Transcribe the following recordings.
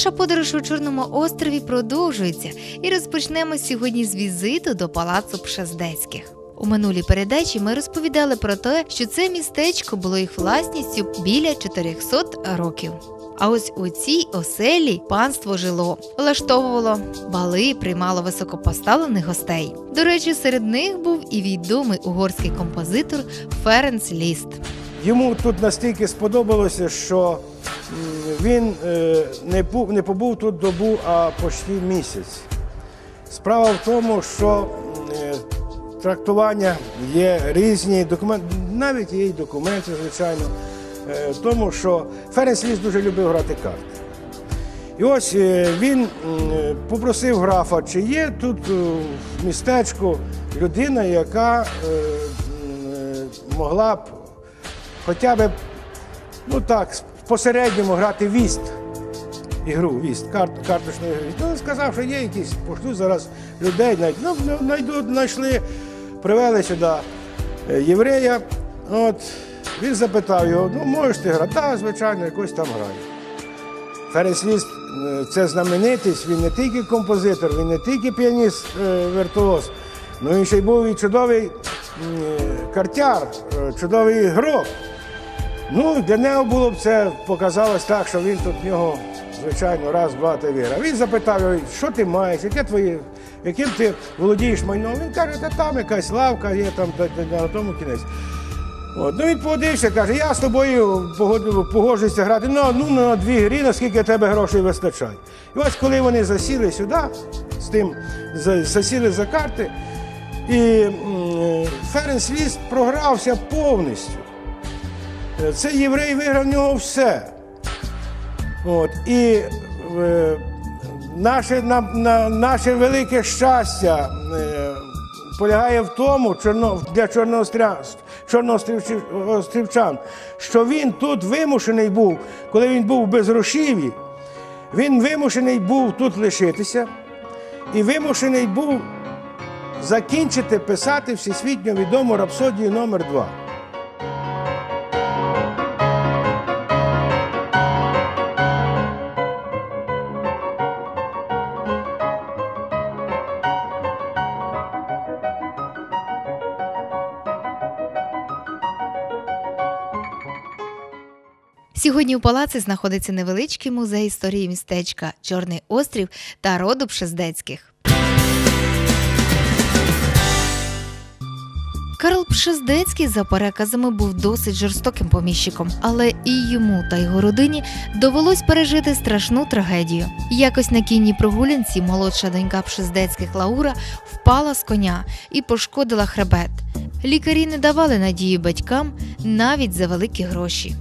Наша подорож у Чорному острові продовжується і розпочнемо сьогодні з візиту до палацу Пшездецьких. У минулій передачі ми розповідали про те, що це містечко було їх власністю біля 400 років. А ось у цій оселі панство жило, влаштовувало бали, приймало високопоставлених гостей. До речі, серед них був і відомий угорський композитор Ференц Ліст. Йому тут настільки сподобалося, що він е, не, був, не побув тут добу, а почти місяць. Справа в тому, що е, трактування є різні, документи, навіть є документи, звичайно, е, тому що Ференс Ліс дуже любив грати карти. І ось він попросив графа, чи є тут в містечку людина, яка могла б хоча б, ну так, посередньому грати віст. Ігру, віст, карт, карточну ігру. Ну, сказав, що є якісь, пошлю зараз людей, знайду. Ну, ну, знайшли, привели сюди е, єврея. От, він запитав його, ну можеш ти грати? Так, звичайно, якось там Ліст е, це знаменитість, він не тільки композитор, він не тільки піаніст е, віртуоз, але він ще й був і чудовий е, картяр, чудовий ігрок. Ну, для нього було б це показалось так, що він тут в нього, звичайно, раз, два та віра. Він запитав його, що ти маєш, яке твоє, яким ти володієш майном. Він каже, та там якась лавка є, там та- та- на тому кінець. От, ну він погодився, каже, я з тобою погоджуюся грати ну, ну, на дві грі, наскільки тебе грошей вистачає. І ось коли вони засіли сюди, з тим, засіли за карти, і Ференс Ліст програвся повністю. Е, Цей єврей виграв в нього все. От, і е, наше, на, на, наше велике щастя е, полягає в тому, чорно, для чорноострівчан, що він тут вимушений був, коли він був в безгрошів'ї, він вимушений був тут лишитися і вимушений був закінчити писати всесвітньо відому рапсодію номер 2 Сьогодні у палаці знаходиться невеличкий музей історії містечка Чорний острів та роду Пшездецьких. Карл Пшездецький за переказами був досить жорстоким поміщиком, але і йому та його родині довелось пережити страшну трагедію. Якось на кінній прогулянці молодша донька Пшездецьких Лаура впала з коня і пошкодила хребет. Лікарі не давали надії батькам навіть за великі гроші.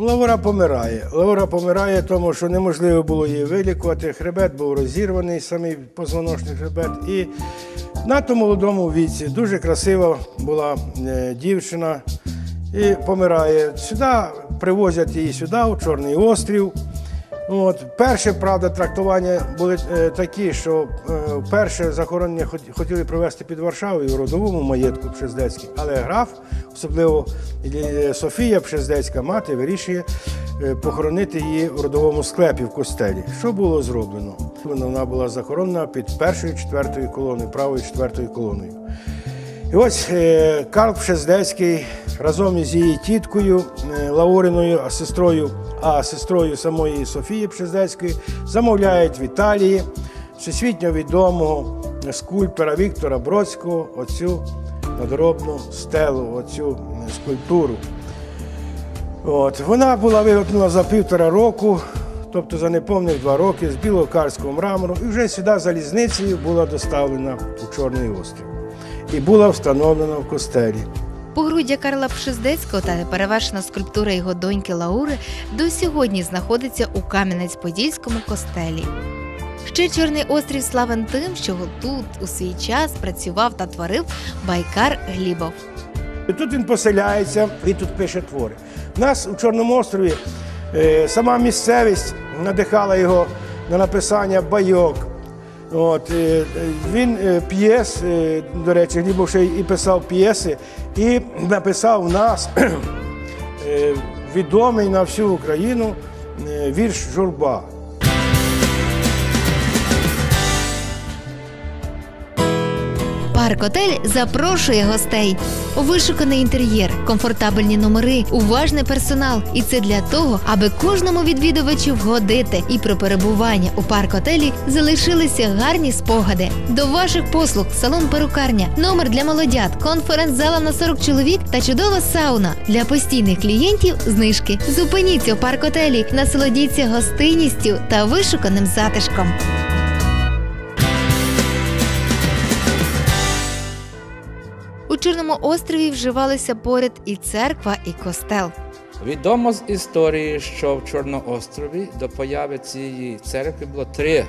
Лаура помирає. Лаура помирає, тому що неможливо було її вилікувати. Хребет був розірваний, самий позвоночний хребет. І на тому молодому віці дуже красива була е, дівчина і помирає. Сюди привозять її сюди, у Чорний острів. От, перше, правда, трактування були е, такі, що е, перше захоронення хотіли провести під Варшавою у родовому маєтку Пшездецький, але граф, особливо е, Софія Пшездецька, мати, вирішує е, похоронити її в родовому склепі в костелі. Що було зроблено? Вона була захоронена під першою четвертою колоною, правою четвертою колоною. І ось е, Карл Пшездецький разом із її тіткою е, Лауриною, а сестрою, а сестрою самої Софії Пшездецької замовляють в Італії всесвітньо відомого скульптора Віктора Бродського оцю надробну стелу, оцю е, скульптуру. От. Вона була виготовлена за півтора року, тобто за неповних два роки, з білокарського мрамору, і вже сюди залізницею була доставлена у Чорний острів і була встановлена в костелі. Погруддя Карла Пшездецького та неперевершена скульптура його доньки Лаури до сьогодні знаходиться у Кам'янець-Подільському костелі. Ще Чорний острів славен тим, що тут у свій час працював та творив Байкар Глібов. І тут він поселяється, він тут пише твори. У нас у Чорному острові е, сама місцевість надихала його на написання байок. От, е, він е, п'єс, е, до речі, Глібов ще і писав п'єси, і написав нас відомий на всю Україну вірш Журба. Парк Отель запрошує гостей. Вишуканий інтер'єр, комфортабельні номери, уважний персонал. І це для того, аби кожному відвідувачу вгодити і про перебування у парк отелі залишилися гарні спогади. До ваших послуг салон перукарня, номер для молодят, конференц-зала на 40 чоловік та чудова сауна для постійних клієнтів. Знижки. Зупиніться у парк отелі, насолодіться гостинністю та вишуканим затишком. Чорному острові вживалися поряд і церква, і костел. Відомо з історії, що в Чорноострові до появи цієї церкви було три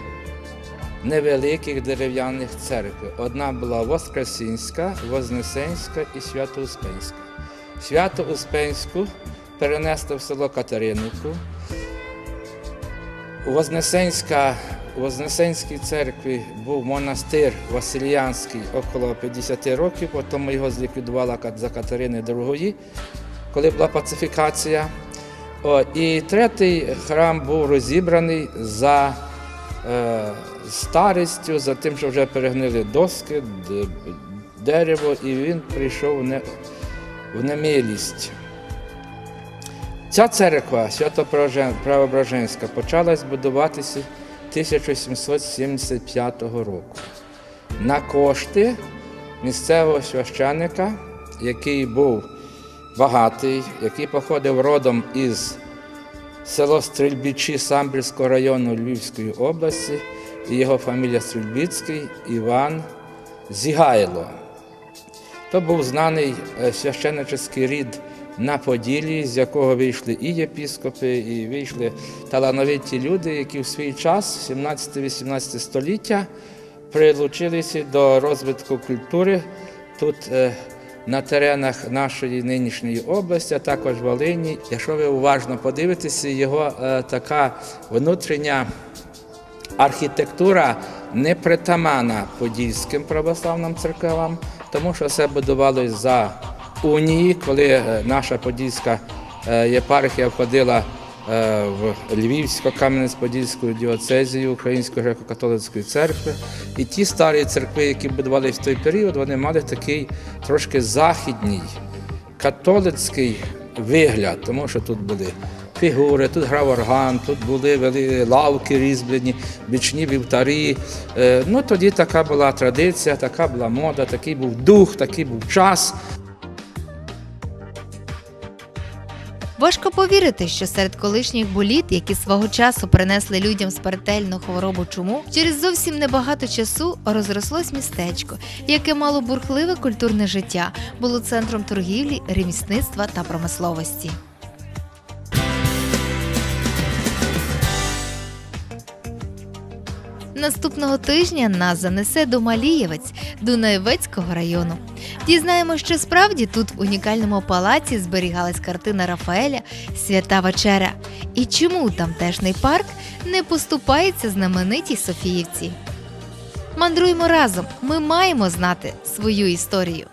невеликих дерев'яних церкви. Одна була Воскресінська, Вознесенська і Свято-Успенська. Свято-Успенську перенесли в село Катеринівку. Вознесенська, у Вознесенській церкві був монастир Васильянський около 50 років, потім його зліквідувала за Катерини II, коли була пацифікація. О, і третій храм був розібраний за е, старістю, за тим, що вже перегнили доски, дерево, і він прийшов в, не, в немилість. Ця церква Свято-Преображенська почалась будуватися 1775 року на кошти місцевого священика, який був багатий, який походив родом із село Стрільбічі Самбірського району Львівської області, і його фамілія Стрільбіцький Іван Зігайло. То був знаний е, священнический рід на Поділлі, з якого вийшли і єпіскопи, і вийшли талановиті люди, які в свій час, 17-18 століття, прилучилися до розвитку культури тут е, на теренах нашої нинішньої області, а також Волині. Якщо ви уважно подивитеся, його е, така внутрішня архітектура не притамана подільським православним церквам, тому що все будувалось за унії, коли е, наша подільська е, єпархія входила е, в Львівсько-Кам'янець-Подільську діоцезію Української греко-католицької церкви. І ті старі церкви, які будувалися в той період, вони мали такий трошки західній католицький вигляд, тому що тут були фігури, тут грав орган, тут були вели лавки різьблені, бічні вівтарі. Ну тоді така була традиція, така була мода, такий був дух, такий був час. Важко повірити, що серед колишніх боліт, які свого часу принесли людям смертельну хворобу чуму, через зовсім небагато часу розрослось містечко, яке мало бурхливе культурне життя, було центром торгівлі, ремісництва та промисловості. Наступного тижня нас занесе до Малієвець Дунаєвецького району. Дізнаємо, що справді тут в унікальному палаці зберігалась картина Рафаеля Свята Вечеря. І чому тамтешній парк не поступається знаменитій Софіївці? Мандруємо разом. Ми маємо знати свою історію.